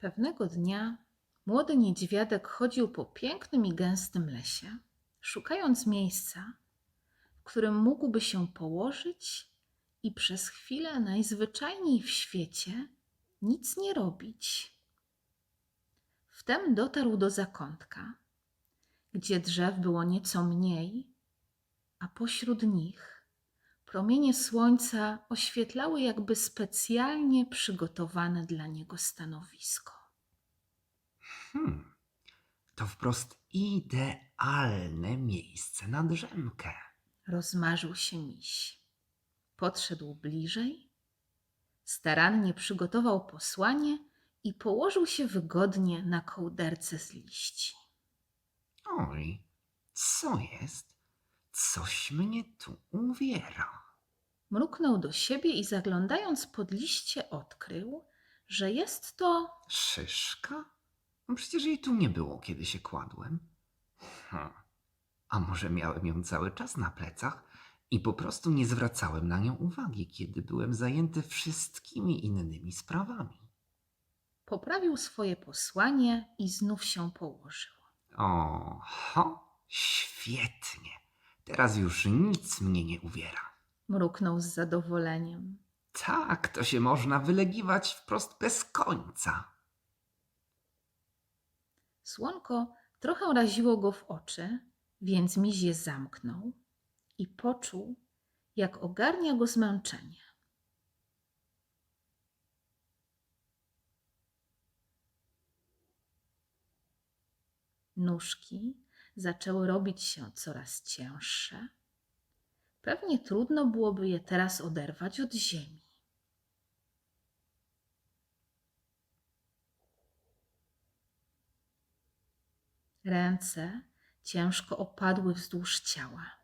Pewnego dnia młody niedźwiadek chodził po pięknym i gęstym lesie, szukając miejsca, w którym mógłby się położyć i przez chwilę najzwyczajniej w świecie nic nie robić. Wtem dotarł do zakątka, gdzie drzew było nieco mniej, a pośród nich promienie słońca oświetlały jakby specjalnie przygotowane dla niego stanowisko. Hmm, to wprost idealne miejsce na drzemkę. Rozmarzył się miś. Podszedł bliżej, starannie przygotował posłanie i położył się wygodnie na kołderce z liści. Oj, co jest? Coś mnie tu uwiera. Mruknął do siebie i zaglądając pod liście odkrył, że jest to Szyszka? No Przecież jej tu nie było, kiedy się kładłem. Hm. A może miałem ją cały czas na plecach i po prostu nie zwracałem na nią uwagi, kiedy byłem zajęty wszystkimi innymi sprawami. poprawił swoje posłanie i znów się położył. Oho, świetnie. Teraz już nic mnie nie uwiera. Mruknął z zadowoleniem. Tak, to się można wylegiwać wprost bez końca. Słonko trochę raziło go w oczy, więc miś je zamknął i poczuł, jak ogarnia go zmęczenie. Nóżki zaczęły robić się coraz cięższe. Pewnie trudno byłoby je teraz oderwać od ziemi. Ręce ciężko opadły wzdłuż ciała.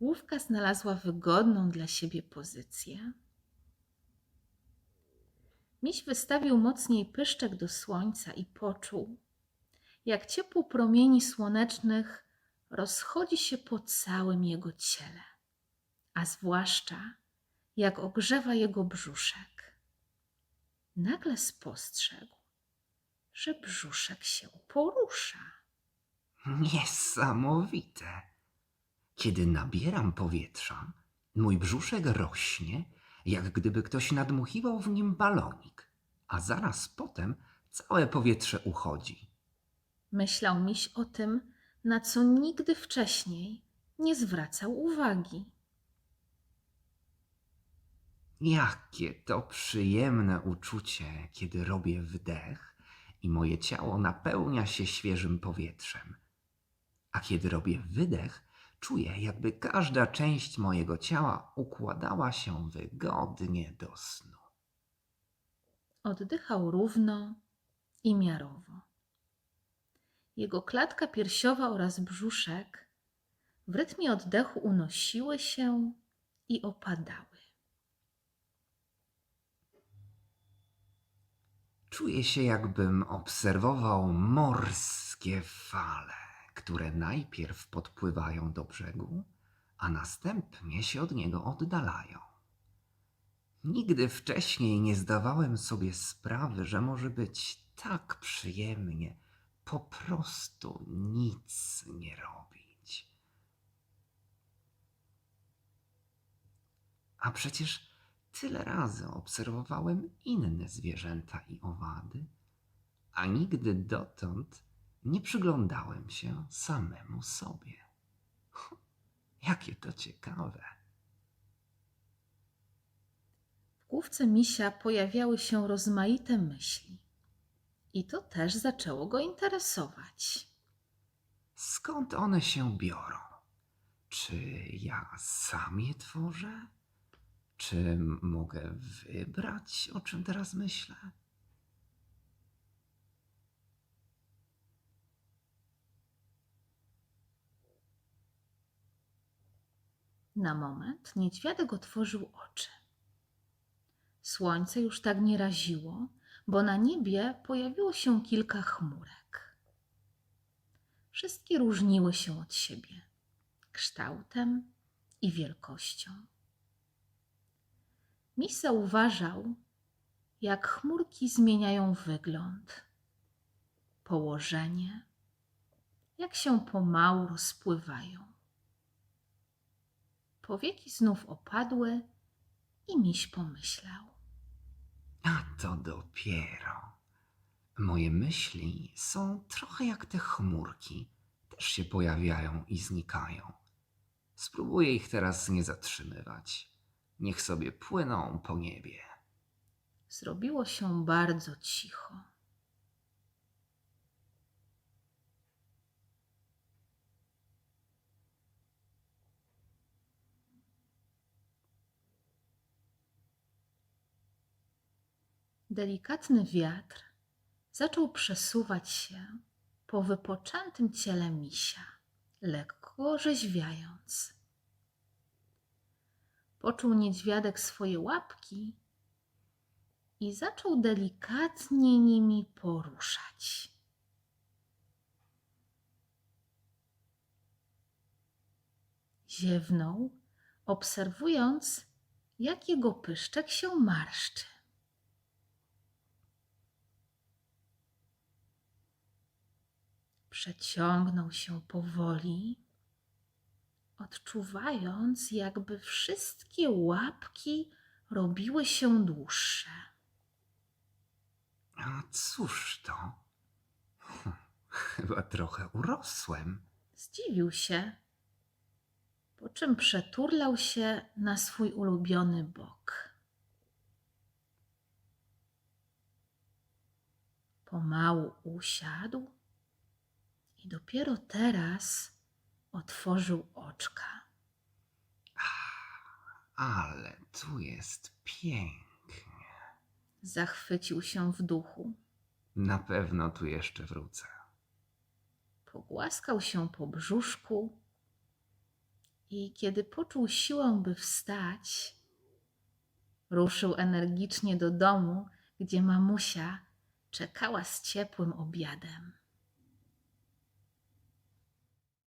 Główka znalazła wygodną dla siebie pozycję. Miś wystawił mocniej pyszczek do słońca i poczuł, jak ciepło promieni słonecznych rozchodzi się po całym jego ciele, a zwłaszcza jak ogrzewa jego brzuszek. Nagle spostrzegł, że brzuszek się porusza. Niesamowite. Kiedy nabieram powietrza, mój brzuszek rośnie, jak gdyby ktoś nadmuchiwał w nim balonik, a zaraz potem całe powietrze uchodzi. Myślał miś o tym, na co nigdy wcześniej nie zwracał uwagi. Jakie to przyjemne uczucie, kiedy robię wdech i moje ciało napełnia się świeżym powietrzem. A kiedy robię wydech, czuję, jakby każda część mojego ciała układała się wygodnie do snu. Oddychał równo i miarowo. Jego klatka piersiowa oraz brzuszek w rytmie oddechu unosiły się i opadały. Czuję się, jakbym obserwował morskie fale, które najpierw podpływają do brzegu, a następnie się od niego oddalają. Nigdy wcześniej nie zdawałem sobie sprawy, że może być tak przyjemnie po prostu nic nie robić. A przecież tyle razy obserwowałem inne zwierzęta i owady, a nigdy dotąd nie przyglądałem się samemu sobie. Jakie to ciekawe. W główce misia pojawiały się rozmaite myśli. I to też zaczęło go interesować. Skąd one się biorą? Czy ja sam je tworzę? Czy mogę wybrać, o czym teraz myślę? Na moment niedźwiadek otworzył oczy. Słońce już tak nie raziło, bo na niebie pojawiło się kilka chmurek. Wszystkie różniły się od siebie kształtem i wielkością. Miś zauważał, jak chmurki zmieniają wygląd, położenie, jak się pomału rozpływają. Powieki znów opadły i miś pomyślał. A to dopiero. Moje myśli są trochę jak te chmurki. Też się pojawiają i znikają. Spróbuję ich teraz nie zatrzymywać. Niech sobie płyną po niebie. Zrobiło się bardzo cicho. Delikatny wiatr zaczął przesuwać się po wypoczętym ciele misia, lekko orzeźwiając. Poczuł niedźwiadek swoje łapki i zaczął delikatnie nimi poruszać. Ziewnął, obserwując, jak jego pyszczek się marszczy. Przeciągnął się powoli, odczuwając, jakby wszystkie łapki robiły się dłuższe. A cóż to? Hm, Chyba trochę urosłem. Zdziwił się, po czym przeturlał się na swój ulubiony bok. Pomału usiadł dopiero teraz otworzył oczka. Ale tu jest pięknie. Zachwycił się w duchu. Na pewno tu jeszcze wrócę. Pogłaskał się po brzuszku i kiedy poczuł siłę, by wstać, ruszył energicznie do domu, gdzie mamusia czekała z ciepłym obiadem.